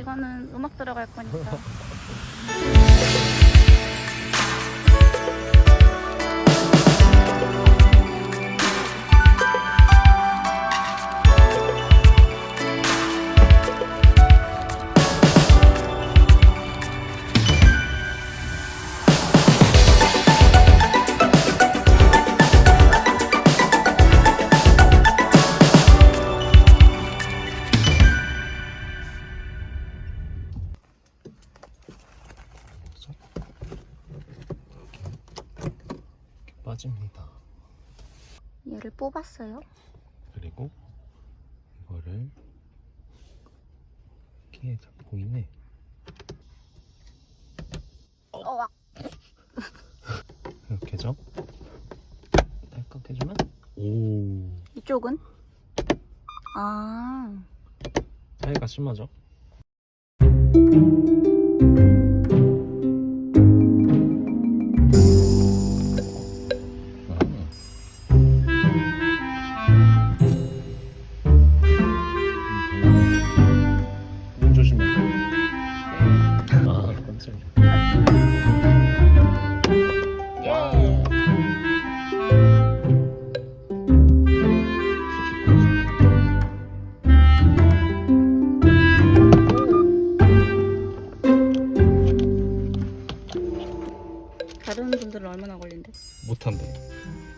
이거는 음악 들어갈 거니까. 빠집니다. 얘를 뽑았어요. 그리고 이거를 이렇게 잡고 있네. 어, 이렇게죠? 딸깍 해주면 오 이쪽은? 아, 차이가 심하죠? 분들은 얼마나 걸린대? 못한대.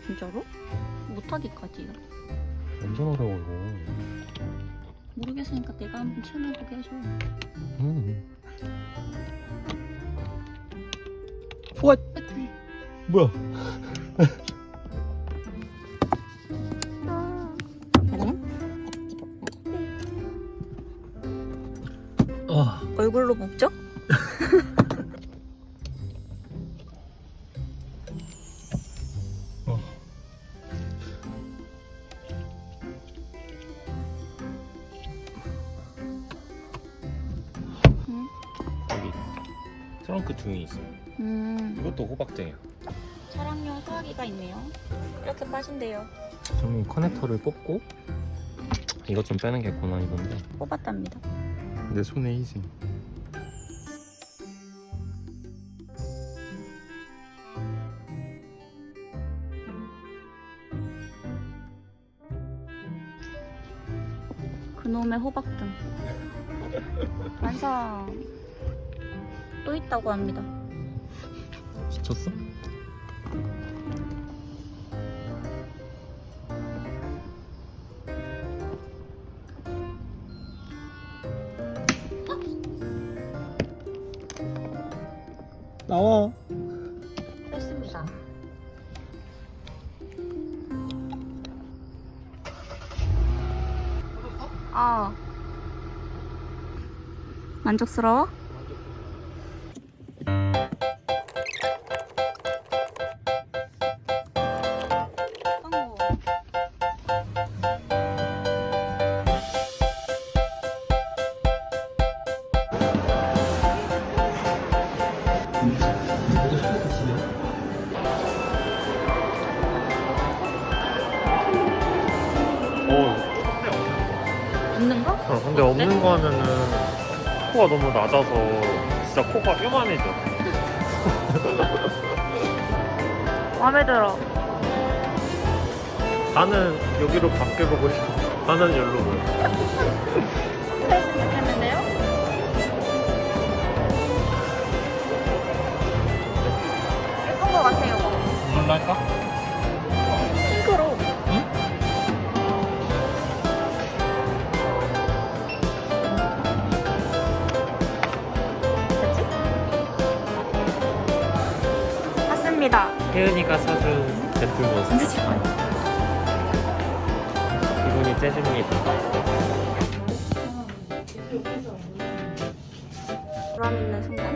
진짜로? 못하기까지요. 완전 어려워 이거. 모르겠으니까 내가 한번 체험해보게 해줘. 음. 와 뭐야? 아 얼굴로 묶죠? 트렁크 등에 있어. 음, 이것도 호박등이야. 차량용 소화기가 있네요. 이렇게 빠진대요. 좀 커넥터를 뽑고 이것 좀 빼는 게 고난이던데 뽑았답니다. 내 손에 희생. 그놈의 호박등. 완성. 또 있다고 합니다. 지쳤어? 나와. 했습니다. 아. 만족스러워? 어, 근데 없는 거 하면은 코가 너무 낮아서 진짜 코가 요만해져. 마음에 들어. 나는 여기로 밖에 보고 싶어. 나는 여기로 보고. 했으면 좋겠는데요? 예쁜 거 같아요. 이걸로 할까? 샀습니다. 혜은이가 사준 배틀버스. 진짜 좋아요. 기분이 째집니다. 보람 있는 순간.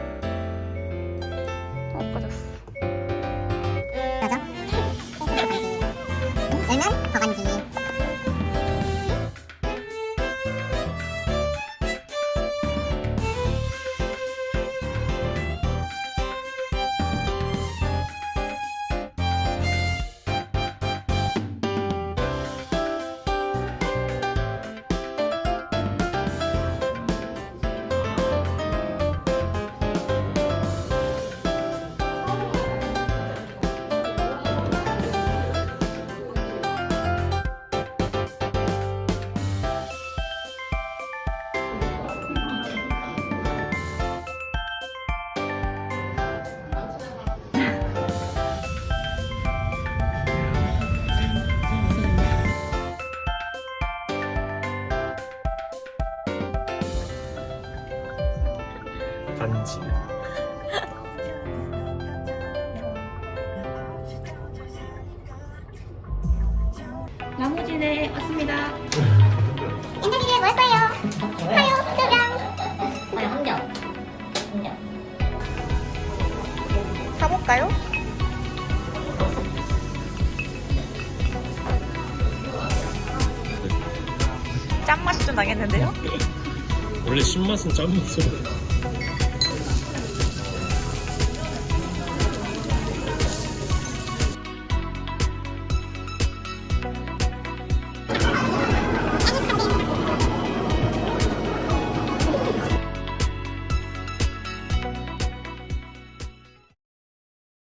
간지. 나무진에 왔습니다. 엔터님이 뭐 했어요? 하요, 소경. 하요, 한경. 한경. 가볼까요? 짠맛이 좀 나겠는데요? 원래 신맛은 짠맛으로.